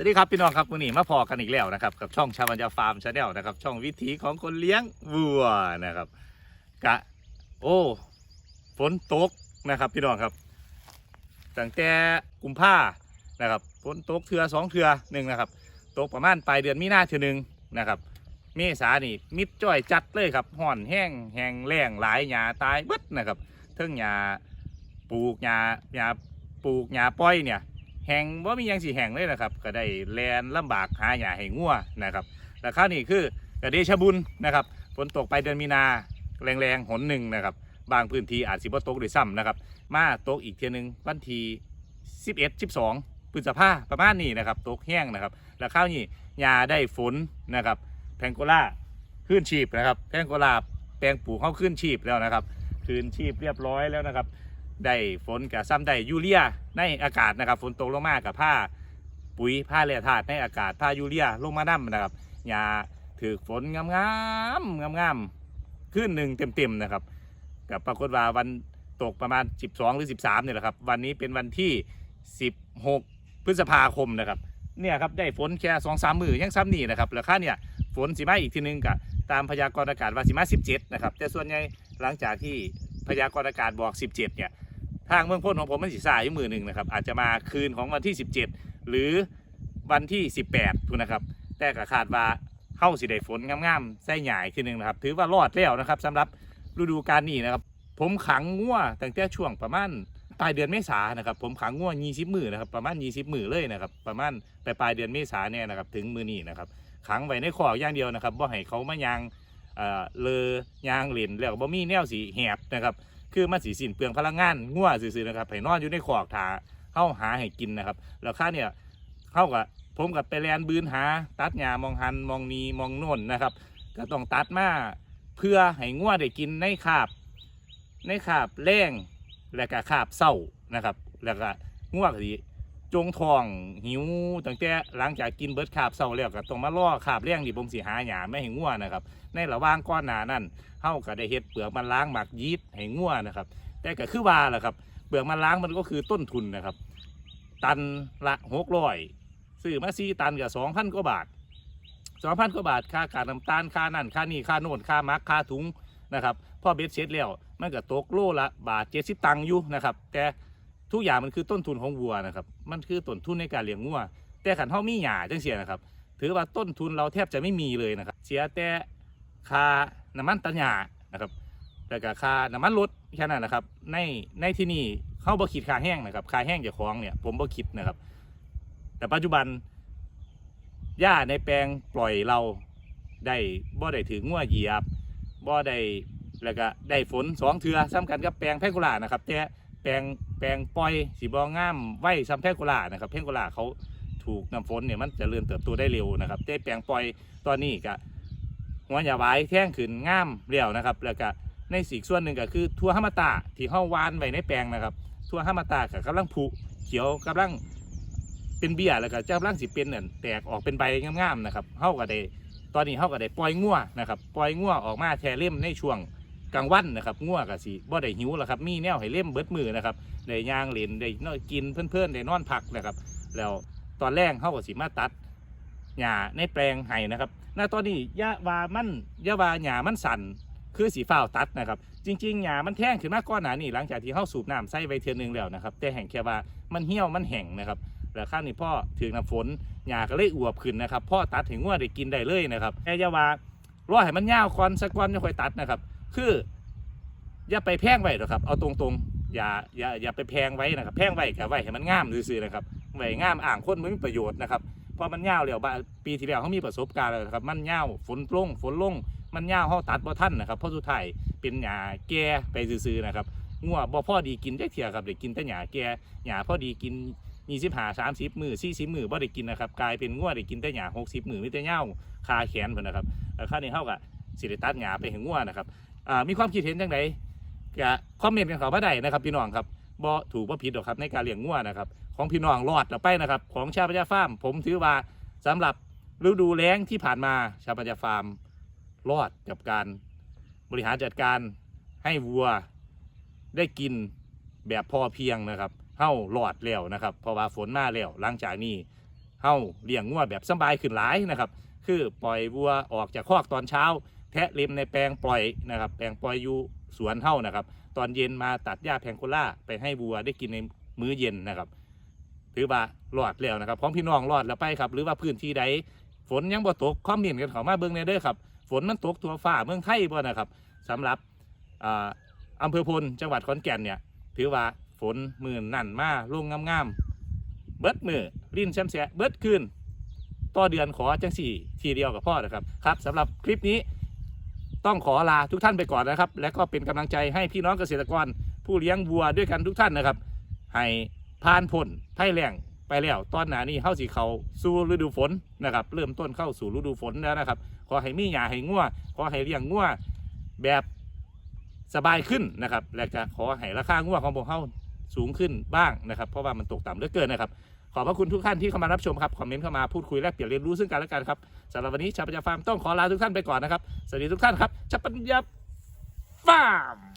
วัสดีครับพี่น้องครับวันนี้มาพอกันอีกแล้วนะครับกับช่องชาบัญญาฟาร์มชาแนลนะครับช่องวิถีของคนเลี้ยงวัวนะครับกะโอ้ฝนตกนะครับพี่น้องครับตั้งแต่กุมภานะครับฝนตกเทือสองเทือหนึ่งนะครับตกประมาณปลายเดือนมีนาเทือหนึ่งนะครับเมษานี่มิดจ้อยจัดเลยครับห่อนแห้งแห้งแล้งหลายหญ้าตายบิดนะครับเทิงหญ้าปลูกหญ้าหญ้าปลูกหญ้าป้อยเนี่ย แห่งว่ามียังสีแห่งเลยนะครับ ก็ได้แลนลำบากหาหยาให้งัวนะครับแล้วข้าวนี่คือกระเดชบุญนะครับฝนตกไปเดือนมีนาแรงๆหนหนึ่งนะครับ บางพื้นที่อาจสิบ่ตกด้วยซ้ำนะครับ มาตกอีกเทียหนึงวันที่11 12พฤษภาประมาณนี้นะครับตกแห้งนะครับ แล้วข้าวนี่ยาได้ฝนนะครับแพงโกล่าขึ้นชีพนะครับแพงโกล่าแปลงปลูกเข้าขึ้นชีพแล้วนะครับ คืนชีพเรียบร้อยแล้วนะครับ ได้ฝนกับซ้ำได้ยูเรียในอากาศนะครับฝนตกลงมากับผ้าปุ๋ยผ้าแร่ธาตุในอากาศผ้ายูเรียลงมาน้ำนะครับหญ้าถือฝนงามงามงามงามๆขึ้นหนึ่งเต็มๆนะครับกับปรากฏว่าวันตกประมาณ 12 หรือ 13เนี่ยแหละครับ วันนี้เป็นวันที่ 16 พฤษภาคมนะครับเนี่ยครับได้ฝนแค่สองสามมือยังซ้ำนี่นะครับแล้วค่าเนี่ยฝนสิมาอีกทีนึงกับตามพยากรณ์อากาศว่าสิมา17นะครับแต่ส่วนใหญ่หลังจากที่พยากรณ์อากาศบอก 17เนี่ย ทางเมืองพ้นของผมมันสีสายอยู่มือหนึ่งนะครับ อาจจะมาคืนของวันที่ 17 หรือวันที่ 18ทุนนะครับ แต่ก็คาดว่าเข้าสิได้ฝนงามๆใส่ใหญ่ขึ้นหนึ่งนะครับ ถือว่ารอดแล้วนะครับสำหรับฤดูกาลนี้นะครับ ผมขังงัวตั้งแต่ช่วงประมาณปลายเดือนเมษานะครับ ผมขังงัว20มือนะครับ ประมาณ20มือเลยนะครับ ประมาณปลายปลายเดือนเมษาเนี่ยนะครับ ถึงมือนี้นะครับ ขังไว้ในคอกอย่างเดียวนะครับบ่ให้เขามายางเอ่อเลอยางเหรียญแล้วบ่มีแนวสีแหบนะครับ คือมันสีสินเปลืองพลังงานง่วซื่อๆนะครับให้นอนอยู่ในขอกถาเข้าหาให้กินนะครับ แล้วค่าเนี่ยเข้ากับผมกับไปแลนบืนหา ตัดหญ้ามองหันมองนีมองโน่นนะครับ ก็ต้องตัดมาเพื่อให้ง่วได้กินในคาบ ในคาบแรงและก็คาบเศร้านะครับ แล้วก็ง่วก็สิ จงท้องหิวตั้งแต่หลังจากกินเบิร์ดคาบเศร้าแล้วก็ต้องมาล่อคาบแรงที่ผมสิหาหญ้าไม่ให้ง่วนะครับ ในระหว่างก้อนหนานั้นเฮาก็ได้เฮ็ดเปลือกมันล้างหมักยีสต์ให้งัวนะครับ แต่ก็คือว่าแหละครับ เปลือกมันล้างมันก็คือต้นทุนนะครับ ตันละหกร้อยซื้อมาสี่ตันกับสองพันกว่าบาทสองพันกว่าบาทค่าการน้ำตาลค่านั่นค่านี่ค่าโน่นค่ามักค่าถุงนะครับพอเบ็ดเสร็จแล้วมันก็ตกโลละบาทเจ็ดสิบตังค์อยู่นะครับ แต่ ทุกอย่างมันคือต้นทุนของวัวนะครับ มันคือต้นทุนในการเลี้ยงวัว แต่ขันเท่ามีหยาจังเสียนะครับ ถือว่าต้นทุนเราแทบจะไม่มีเลยนะครับ เสียแต่ค่าน้ำมันตัญญานะครับแล้วก็ค่าน้ำมันรถแค่นั้นนะครับ ในในที่นี่เขาบ่คิดค่าแห้งนะครับค่าแห้งจ้าของเนี่ยผมบ่คิดนะครับ แต่ปัจจุบันหญ้าในแปลงปล่อยเราได้บ่ได้ถึงงัวเหยียบบ่ได้แล้วก็ได้ฝนสองเทือซ้ำกันกับแปลงแพงโกุลานะครับแต่แปลง แปลงปล่อยสีบองงามไว้ซ้ำแพงโกุลานะครับ แพงโกุลาเขาถูกน้ำฝนเนี่ยมันจะเริ่มเติบโตได้เร็วนะครับแต่แปลงปล่อยตอนนี้ก็หัวหยาไว้แท่งขึ้นงามเรียวนะครับ แล้วก็ในสีส่วนหนึ่งก็คือทั่วห้ามาตาที่เฮาวานไว้ในแปลงนะครับ ทั่วห้ามาตากับกำลังผุเขียวกำลังเป็นเบี้ยแล้วก็เจ้ากำลังสิเป็นเนี่ยแตกออกเป็นใบงามๆนะครับเฮาก็ได้ตอนนี้เฮาก็ได้ปล่อยงัวนะครับปล่อยงัวออกมาแทเล่มในช่วง กลางวันนะครับงัวงก็สิบ่ได้หิวแล้วครับมีแนวให้เล่มเบิดมือนะครับได้ย่างเล่นได้นอนกินเพื่อนๆได้นอนพักนะครับ แล้วตอนแรกเฮาก็สิมาตัดหญ้าในแปลงให้นะครับณตอนนี้ยะวามันยะวาหญ้ามันสั่นคือสีฟ้าตัดนะครับ จริงๆหญ้ามันแท่งขึ้นมาก้อนหนานี่หลังจากที่เข้าสูบน้ำใส่ไว้เทือนึงแล้วนะครับ แต่แห่งแค่ว่ามันเหี่ยวมันแห้งนะครับแล้วข้างนี้พ่อถึงน้ำฝนหญ้าก็เลยอวบขึ้นนะครับพ่อตัดถึงว่าได้กินได้เลยนะครับแต่ยาว่ารอให้มันยาวก่อนสักวันจะค่อยตัดนะครับ คืออย่าไปแพงไว้หรอกครับ เอาตรงๆ อย่าอย่าอย่าไปแพงไว้นะครับ แพงไว้กับไว้ให้มันงามซื่อๆนะครับไว้งามอ่างคนมันมีประโยชน์นะครับเพราะมันยาวแล้วปีที่แล้วเขามีประสบการณ์แล้วนะครับ มันยาฝนลงฝนลงมันยาวเขาตัดบ่ทันนะครับเพราะสุดท้ายเป็นหญ้าแก่ไปซื่อๆนะครับงัวบ่พ่อดีกินจักเที่ยครับได้กินแต่หญ้าแก่หญ้าพ่อดีกิน25 30มือ40มือบ่ได้กินนะครับกลายเป็นงัวได้กินแต่หญ้า60มือมีแต่เหย้าคาแขนเพิ่นนะครับแล้วคราวนี้เฮาก็สิได้ตัดหญ้าไปให้งัวนะครับ อ่ามีความคิดเห็นจังไดก็คอมเมนต์กันเข้ามาได้นะครับ พี่น้องครับบ่ถูกบ่ผิดหรอกครับในการเลี้ยงงัวนะครับ ของพี่น้องรอดแล้วไปนะครับ ของชาวปัญญาฟาร์ม ผมถือว่าสำหรับฤดูแล้งที่ผ่านมาชาวปัญญาฟาร์มรอดกับการบริหารจัดการให้วัวได้กินแบบพอเพียงนะครับเฮ้ารอดแล้วนะครับเพราะว่าฝนมาแล้วหลังจากนี้เฮาเลี้ยงงัวแบบสบายขึ้นหลายนะครับ คือปล่อยวัวออกจากคอกตอนเช้า แทะเล็มในแปลงปล่อยนะครับแปลงปล่อยอยู่สวนเฮานะครับ ตอนเย็นมาตัดหญ้าแพงโคล่าไปให้วัวได้กินในมื้อเย็นนะครับถือว่ารอดแล้วนะครับของพี่น้องรอดแล้วไปครับ หรือว่าพื้นที่ใดฝนยังบ่ตกคอมเมนต์กันเข้ามาเบิ่งในเด้อครับ ฝนมันตกทั่วฟ้าเมืองไทยบ่นะครับสำหรับอ่าอำเภอพลจังหวัดขอนแก่นเนี่ย ถือว่าฝนมื่นนั่นมาลงงามๆเบิดมือลิ้นแชมแสเบิดคืนต่อเดือนขอจังสี่ ทีเดียวกับพ่อนะครับครับสำหรับคลิปนี้ ต้องขอลาทุกท่านไปก่อนนะครับ และก็เป็นกำลังใจให้พี่น้องเกษตรกร ผู้เลี้ยงวัวด้วยกันทุกท่านนะครับ ให้ผ่านพ้นภัยแล้งไปแล้ว ตอนหนานี้เข้าสีเขาสู่ฤดูฝนนะครับ เริ่มต้นเข้าสู่ฤดูฝนแล้วนะครับ ขอให้มีหญ้าให้งัวขอให้เลี้ยงงัวแบบสบายขึ้นนะครับ และก็ขอให้ราคางัวของพวกเขาสูงขึ้นบ้างนะครับ เพราะว่ามันตกต่ำเหลือเกินนะครับ ขอบพระคุณทุกท่านที่เข้ามารับชมครับ คอมเมนต์เข้ามาพูดคุยแลกเปลี่ยนเรียนรู้ซึ่งกันและกันครับสำหรับวันนี้ชาวปัญญาฟาร์มต้องขอลาทุกท่านไปก่อนนะครับ สวัสดีทุกท่านครับชาวปัญญาฟาร์ม